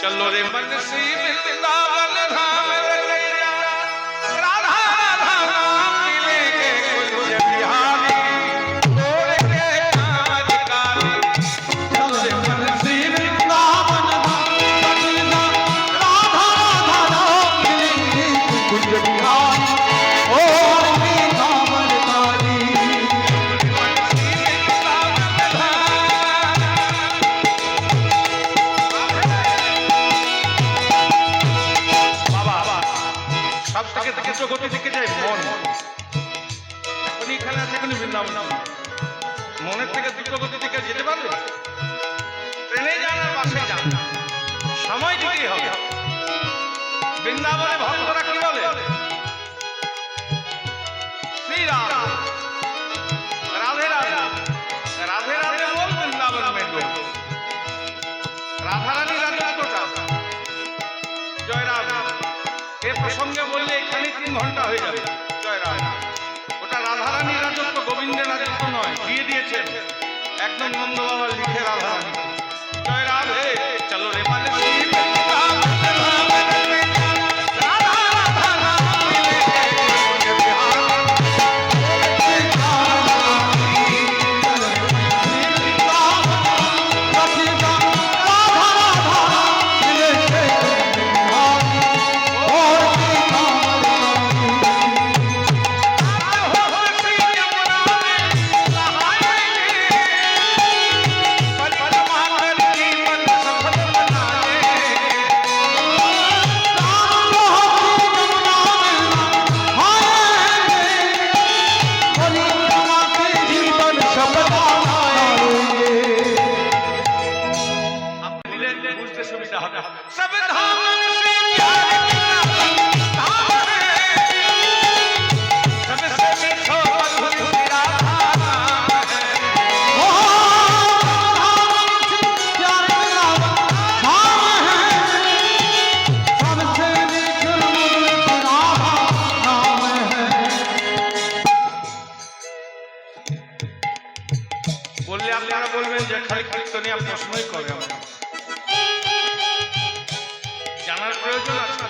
चलो रे मन सी वृंदावन धाम। সব থেকে দ্রুত গতি থেকে যায় মন। এখনই এখানে আছে এখনই বৃন্দাবন। মনের থেকে দ্রুত গতি থেকে যেতে পারবে? ট্রেনে যান আর বাসে যান। সময় দিতেই হবে। বৃন্দাবনে ভক্তরা কি বলে? শ্রীরাম। ঘণ্টা হয়ে যাবে। জয় রাম ওটা রাধারানীর রাজত্ব, গোবিন্দের রাজত্ব নয়, দিয়ে দিয়েছেন। একদম নন্দ বাবা লিখে রাধারানী। জয় রাধে। চলো রে প্রশ্নই করে আমার। জানার প্রয়োজন আছে।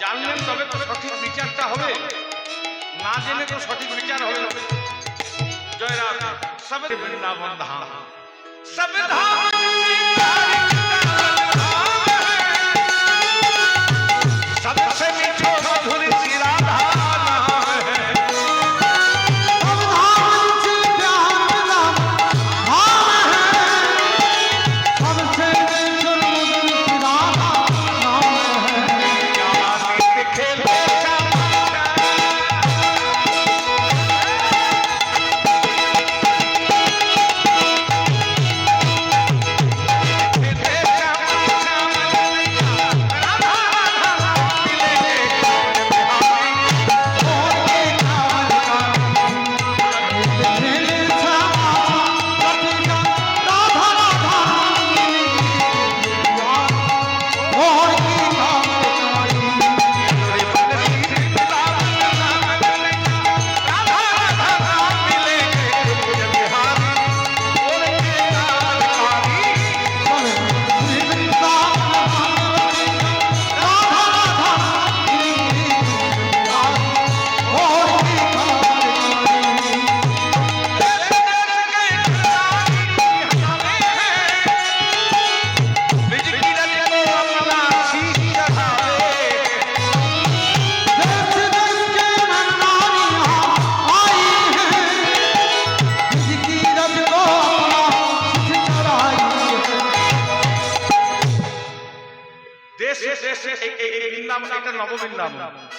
জানলেন তবে তো সঠিক বিচারটা হবে। না জেনে তো সঠিক বিচার হবে না। জয় রাম। সব বৃন্দাবন ধাম। সব ধাম।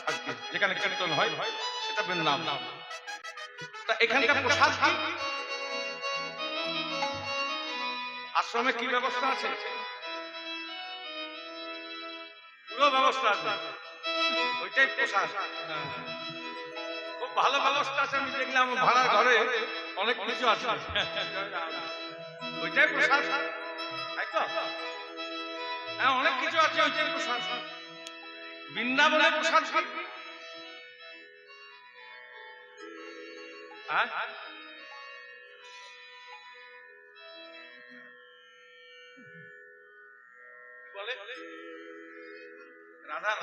আজকে যেখানে কীর্তন হয় সেটা বৃন্দাবন তা এখানকার প্রসাদ কি? আশ্রমে কি ব্যবস্থা আছে? পুরো ব্যবস্থা আছে। ওইটাই প্রসাদ। খুব ভালো ব্যবস্থা আছে আমি দেখলাম ভাড়ার ঘরে অনেক কিছু আছে। ওইটাই প্রসাদ। তাই তো? হ্যাঁ অনেক কিছু আছে ওইটাই প্রসাদ। বৃন্দাবনের প্রসাদ কি হ্যাঁ রাধা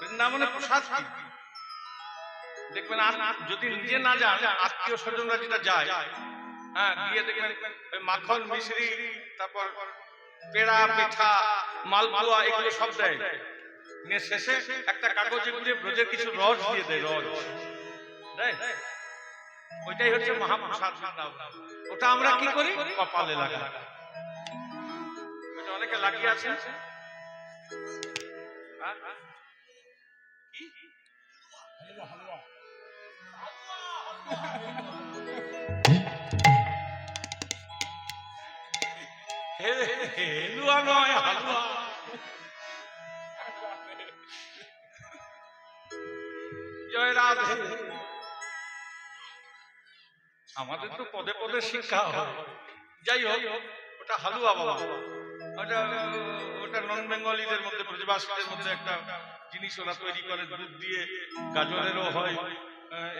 বৃন্দাবনে প্রসাদ দেখবেন যদি নিজে না যান, আত্মীয় স্বজনরা যেটা যায় হ্যাঁ গিয়ে দেখবেন মাখন, মিশ্রি, তারপর পেড়া পিঠা মালপোয়া এগুলো সব দেয়। নিয়ে শেষে একটা কাগজে করে ব্রজের কিছু রস দিয়ে দেয় রস। ওইটাই হচ্ছে মহাপ্রসাদ। ওটা আমরা কি করি? কপালে ওটা অনেকে লাগিয়ে আছে। হ্যাঁ? কি? হে- হেলুয়া। নয় হালুয়া জয় রাধে আমাদের তো পদে পদে শিক্ষা হয়। যাই হোক, ওটা হালুয়া বাবা। ওটা ওটা নন বেঙ্গলিদের মধ্যে ব্রজবাসীদের মধ্যে একটা জিনিস ওরা তৈরি করে, দুধ দিয়ে গাজরেরও হয়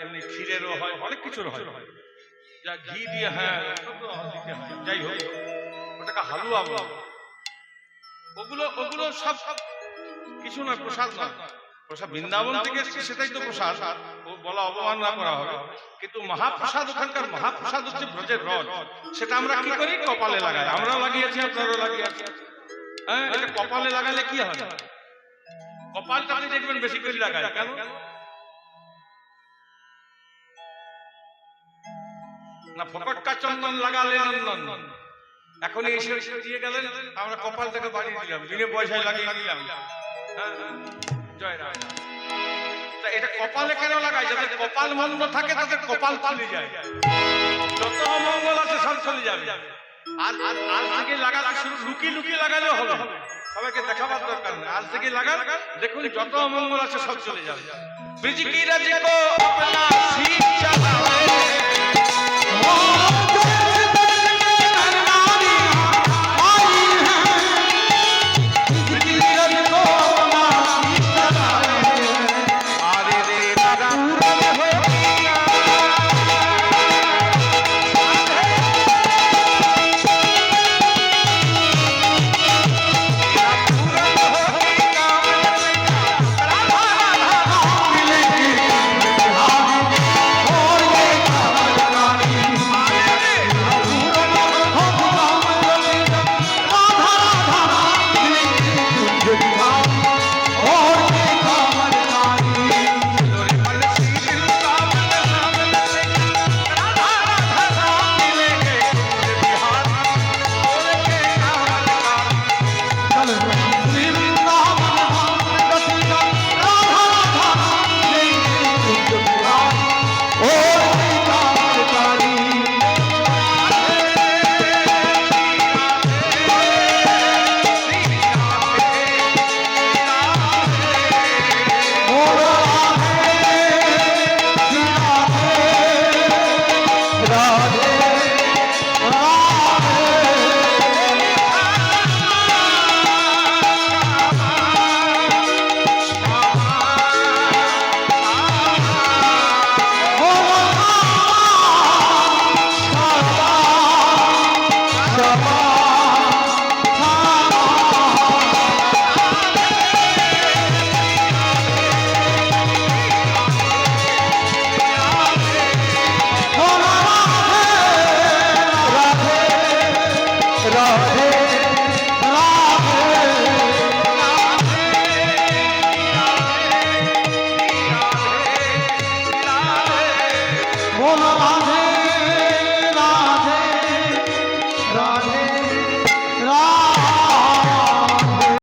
এমনি ক্ষীরেরও হয়, অনেক কিছুর হয়। যা ঘি দিয়ে হয়। যাই হোক ওটাকে হালুয়া ওগুলো ওগুলো সব কিছু না প্রসাদ না প্রসাদ বৃন্দাবন থেকে এসছে, সেটাই তো প্রসাদ। ও বলা অবমাননা করা হবে। কিন্তু মহাপ্রসাদ, ওখানকার মহাপ্রসাদ হচ্ছে ব্রজের রথ। সেটা আমরা কি করি? কপালে লাগাই। আমরাও লাগিয়েছি, আপনারাও লাগিয়েছি হ্যাঁ এটা কপালে লাগালে কি হয় কপালটা আপনি দেখবেন বেশি করে লাগায়। কেন? না, ফকটকা চন্দন লাগালে নন্দন। এখন এসে এসে দিয়ে গেলেন আমরা কপাল থেকে বাড়িয়ে দিলাম বিনে পয়সায় লাগিয়ে দিলাম। হ্যাঁ, হ্যাঁ। জয় রাম। এটা কপালে কেন লাগায়? যাদের কপাল মন্দ থাকে তাদের কপাল খুলে যায়। যত অমঙ্গল আছে সব চলে যাবে। আর আর শুরু লুকিয়ে লুকিয়ে লাগালেও হবে। সবাইকে দেখাবার দরকার নেই। আজ থেকে লাগান দেখুন যত অমঙ্গল আছে সব চলে যাবে।